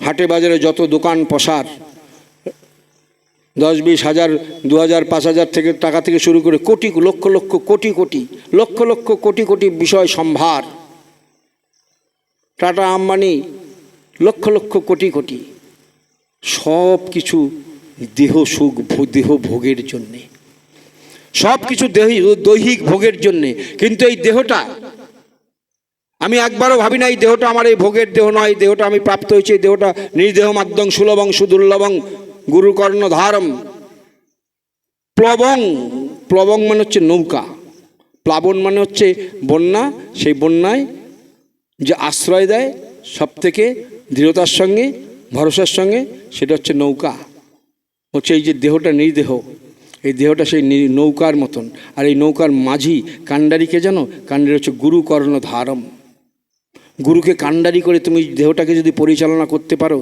হাটে বাজারে যত দোকান পসার দশ বিশ হাজার, দু হাজার, পাঁচ হাজার থেকে টাকা থেকে শুরু করে কোটি, লক্ষ লক্ষ, কোটি কোটি, লক্ষ লক্ষ, কোটি কোটি বিষয় সম্ভার। টাটা আম্বানি, লক্ষ লক্ষ, কোটি কোটি। সব কিছু দেহ সুখ দেহ ভোগের জন্যে। সব কিছু দেহ দৈহিক ভোগের জন্যে। কিন্তু এই দেহটা আমি একবারও ভাবি না এই দেহটা আমার এই ভোগের দেহ নয় এই দেহটা আমি প্রাপ্ত হয়েছি, এই দেহটা নির্দেহ মাধ্যম সুলভং সুদুর্লভং গুরুকর্ণ ধারম। প্লবং প্লবং মানে হচ্ছে নৌকা, প্লাবন মানে হচ্ছে বন্যা, সেই বন্যায় যে আশ্রয় দেয় সব থেকে দৃঢ়তার সঙ্গে, ভরসার সঙ্গে, সেটা হচ্ছে নৌকা। হচ্ছে এই যে দেহটা নির্দেহ, এই দেহটা সেই নৌকার মতন। আর এই নৌকার মাঝি কাণ্ডারিকে জানো? কাণ্ডারি হচ্ছে গুরু কর্ণ ধারম। গুরুকে কাণ্ডারি করে তুমি দেহটাকে যদি পরিচালনা করতে পারো,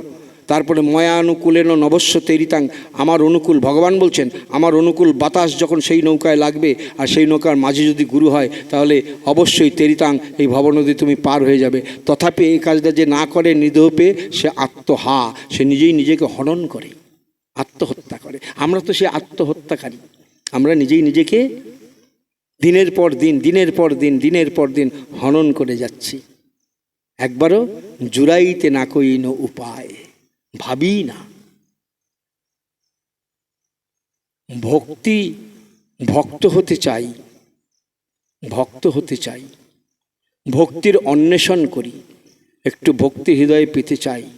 তারপরে ময়ানুকূলেন নবস্য তেরিতাং, আমার অনুকূল ভগবান বলছেন, আমার অনুকূল বাতাস যখন সেই নৌকায় লাগবে আর সেই নৌকার মাঝে যদি গুরু হয়, তাহলে অবশ্যই তেরিতাং এই ভবনদী তুমি পার হয়ে যাবে। তথাপি এই কাজটা যে না করে নিদেহ পেয়ে সে আত্মহা, সে নিজেই নিজেকে হনন করে, আত্মহত্যা করে। আমরা তো সে আত্মহত্যাকারী। আমরা নিজেই নিজেকে দিনের পর দিন, দিনের পর দিন, দিনের পর দিন হনন করে যাচ্ছি। একবারও জুড়াইতে না কইন উপায়, ভাবি না। ভক্তি ভক্ত হতে চাই, ভক্ত হতে চাই। ভক্তির অন্বেষণ করি, একটু ভক্তি হৃদয়ে পেতে চাই।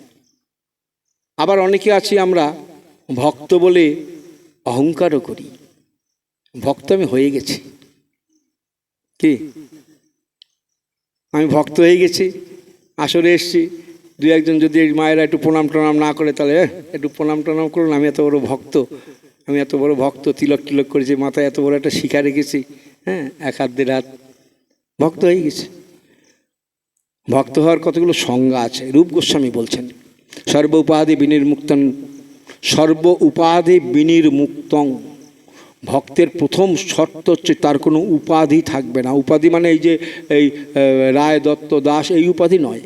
আবার অনেকে আছি আমরা ভক্ত বলে অহংকারও করি। ভক্ত আমি হয়ে গেছি। কি? আমি ভক্ত হয়ে গেছি? আসরে এসছি। দু একজন যদি মায়েরা একটু প্রণাম টনাম না করে তাহলে "এহ, একটু প্রণাম টনাম করুন আমি এত বড় ভক্ত। আমি এত বড় ভক্ত তিলক টিলক করেছি মাথায় এত বড় একটা শিখা রেখেছি। হ্যাঁ এক হাত দেড় হাত। ভক্ত হয়ে গেছে। ভক্ত হওয়ার কতগুলো সংজ্ঞা আছে? রূপ গোস্বামী বলছেন সর্ব উপাধি বিনির্মুক্তন সর্ব উপাধি বিনির্মুক্তং। ভক্তের প্রথম শর্ত হচ্ছে তার কোনো উপাধি থাকবে না। উপাধি মানে এই যে এই রায় দত্ত দাস এই উপাধি নয়।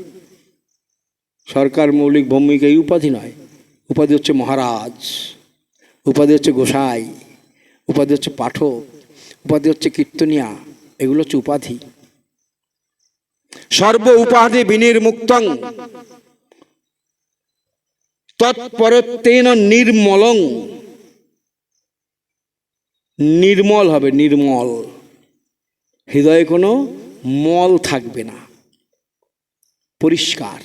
সরকার মৌলিক ভৌমিক এই উপাধি নয়। উপাধি হচ্ছে মহারাজ, উপাধি হচ্ছে গোসাই, উপাধি হচ্ছে পাঠক, উপাধি হচ্ছে কীর্তনিয়া, এগুলো হচ্ছে উপাধি। সর্ব উপাধি বিনির্মুক্তং, তৎপরত্বেন নির্মলং। নির্মল হবে, নির্মল। হৃদয়ে কোনো মল থাকবে না। পরিষ্কার।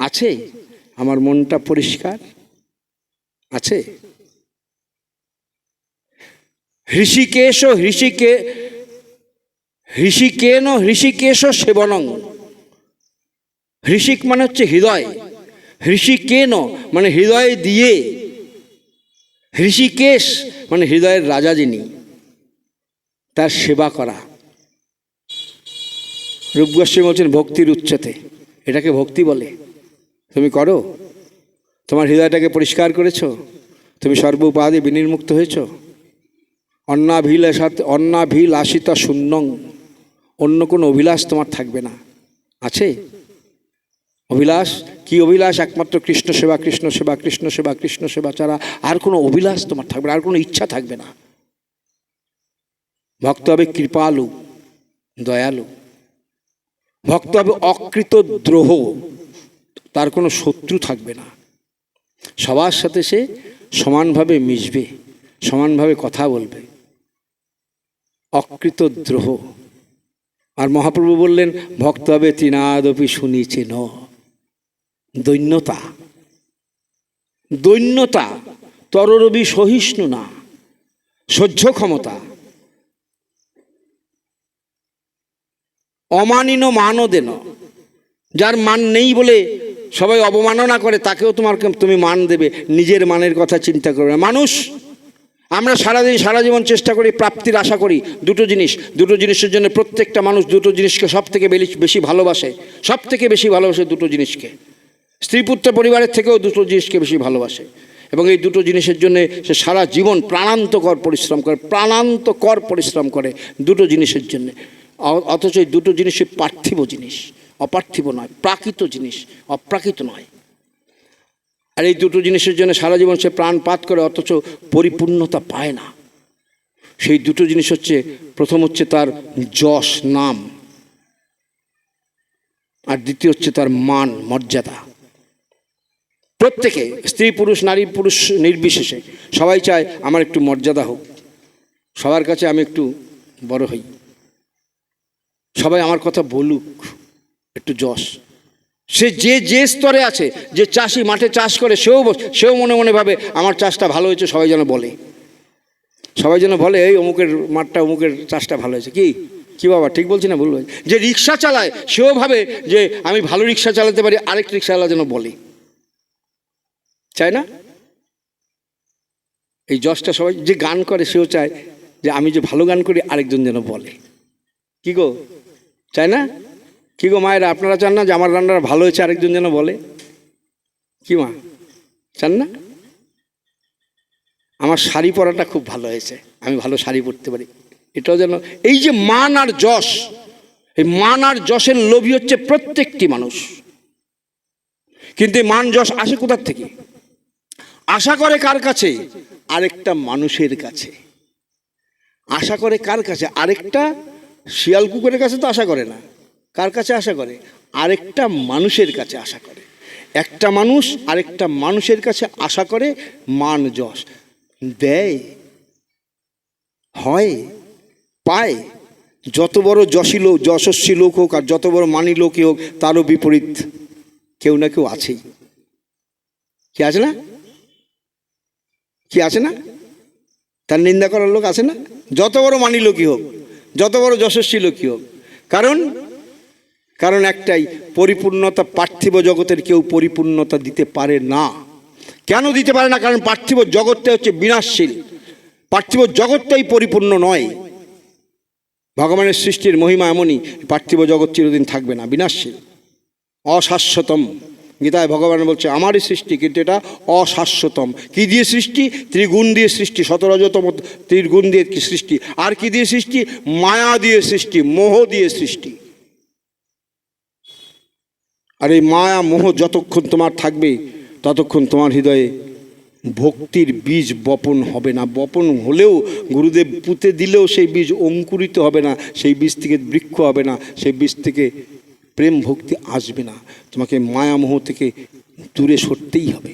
আছে? আমার মনটা পরিষ্কার? আছে? হৃষিকেশ, হৃষিকে হৃষিকেন হৃষিকেশ সেবনং। হৃষিক মানে হচ্ছে হৃদয়। হৃষিকেন মানে হৃদয় দিয়ে। হৃষিকেশ মানে হৃদয়ের রাজা যিনি, তার সেবা করা। রূপগোস্বী বলছেন, ভক্তির উচ্চতে। এটাকে ভক্তি বলে। তুমি করো। তোমার হৃদয়টাকে পরিষ্কার করেছ। তুমি সর্ব উপাধি বিনির্মুক্ত হয়েছ। অন্নাভিলাষাত অন্নাভিলাষিতা শূন্যং অন্য কোনো অভিলাষ তোমার থাকবে না। আছে? অভিলাষ? কি অভিলাষ? একমাত্র কৃষ্ণ সেবা কৃষ্ণ সেবা কৃষ্ণ সেবা কৃষ্ণ সেবা ছাড়া আর কোনো অভিলাষ তোমার থাকবে না, আর কোনো ইচ্ছা থাকবে না। ভক্ত হবে কৃপালু, দয়ালু। ভক্ত হবে অকৃত দ্রোহ তার কোনো শত্রু থাকবে না। সবার সাথে সে সমানভাবে মিশবে, সমানভাবে কথা বলবে। অকৃত দ্রোহ আর মহাপ্রভু বললেন ভক্ত হবে তৃণাদপি শুনিছে ন। দৈন্যতা। দৈন্যতা তররবি সহিষ্ণু না, সহ্য ক্ষমতা। অমানিন মানও দেন যার মান নেই বলে সবাই অবমাননা করে, তাকেও তোমার তুমি মান দেবে, নিজের মানের কথা চিন্তা করবে মানুষ, আমরা সারাদিন, সারা জীবন চেষ্টা করি প্রাপ্তির আশা করি, দুটো জিনিস, দুটো জিনিসের জন্য প্রত্যেকটা মানুষ দুটো জিনিসকে সব থেকে বেশি ভালোবাসে সব থেকে বেশি ভালোবাসে দুটো জিনিসকে। স্ত্রী পুত্র পরিবারের থেকেও দুটো জিনিসকে বেশি ভালোবাসে। এবং এই দুটো জিনিসের জন্য সে সারা জীবন প্রাণান্তকর পরিশ্রম করে, প্রাণান্তকর পরিশ্রম করে দুটো জিনিসের জন্যে। অথচ এই দুটো জিনিসই পার্থিব জিনিস। অপার্থিব নয়, প্রাকৃত জিনিস, অপ্রাকৃত নয়। আর এই দুটো জিনিসের জন্য সারা জীবন সে প্রাণপাত করে, অথচ পরিপূর্ণতা পায় না। সেই দুটো জিনিস হচ্ছে, প্রথম হচ্ছে তার যশ, নাম। আর দ্বিতীয় হচ্ছে তার মান, মর্যাদা। প্রত্যেকে, স্ত্রী পুরুষ, নারী পুরুষ নির্বিশেষে, সবাই চায়, আমার একটু মর্যাদা হোক। সবার কাছে আমি একটু বড় হই। সবাই আমার কথা বলুক। একটু যশ সে যে যে স্তরে আছে, যে চাষি মাঠে চাষ করে, সেও সেও মনে মনে ভাবে, আমার চাষটা ভালো হয়েছে সবাই যেন বলে। সবাই যেন বলে, এই অমুকের মাঠটা, অমুকের চাষটা ভালো হয়েছে। কি? কি বাবা, ঠিক বলছি না, ভুল? যে রিক্সা চালায়, সেও ভাবে যে, আমি ভালো রিক্সা চালাতে পারি আরেক রিক্সাওয়ালা যেন বলে। চায় না? এই যশটা সবাই যে গান করে, সেও চায় যে, আমি যে ভালো গান করি, আরেকজন যেন বলে। কি গো? চায় না? কি গো মায়েরা, আপনারা চান না যে আমার রান্নাটা ভালো হয়েছে আরেকজন যেন বলে? কি মা, চান না? আমার শাড়ি পরাটা খুব ভালো হয়েছে, আমি ভালো শাড়ি পরতে পারি। এটাও যেন, এই যে মান আর যশ, এই মান আর যশের লোভী হচ্ছে প্রত্যেকটি মানুষ। কিন্তু এই মান যশ আসে কোথার থেকে? আশা করে কার কাছে? আরেকটা মানুষের কাছে। আশা করে কার কাছে? আরেকটা শিয়াল কুকুরের কাছে তো আশা করে না। কার কাছে আশা করে? আরেকটা মানুষের কাছে আশা করে। একটা মানুষ আরেকটা মানুষের কাছে আশা করে মান যশ। দেয়, হয়, পায়। যত বড় যশী লোক, যশস্বী লোক হোক আর যত বড় মানি লোকই হোক, তারও বিপরীত কেউ না কেউ আছেই। কি আছে না? কি আছে না? তার নিন্দা করার লোক আছে না? যত বড় মানি লোকই হোক, যত বড় যশস্বী লোকই হোক। কারণ কারণ একটাই, পরিপূর্ণতা পার্থিব জগতের কেউ পরিপূর্ণতা দিতে পারে না। কেন দিতে পারে না? কারণ পার্থিব জগৎটা হচ্ছে বিনাশশীল। পার্থিব জগৎটাই পরিপূর্ণ নয়। ভগবানের সৃষ্টির মহিমা এমনই, পার্থিব জগৎ চিরদিন থাকবে না, বিনাশশীল। অশাশ্বতম। গীতায় ভগবান বলছে, আমারই সৃষ্টি, কিন্তু এটা অশাশ্বতম। কি দিয়ে সৃষ্টি? ত্রিগুণ দিয়ে সৃষ্টি, শতরজতম ত্রিগুণ দিয়ে সৃষ্টি। আর কি দিয়ে সৃষ্টি? মায়া দিয়ে সৃষ্টি, মোহ দিয়ে সৃষ্টি। আর এই মায়া মোহ যতক্ষণ তোমার থাকবে, ততক্ষণ তোমার হৃদয়ে ভক্তির বীজ বপন হবে না। বপন হলেও গুরুদেব পুঁতে দিলেও সেই বীজ অঙ্কুরিত হবে না, সেই বীজ থেকে বৃক্ষ হবে না, সেই বীজ থেকে প্রেম ভক্তি আসবে না। তোমাকে মায়ামোহ থেকে দূরে সরতেই হবে।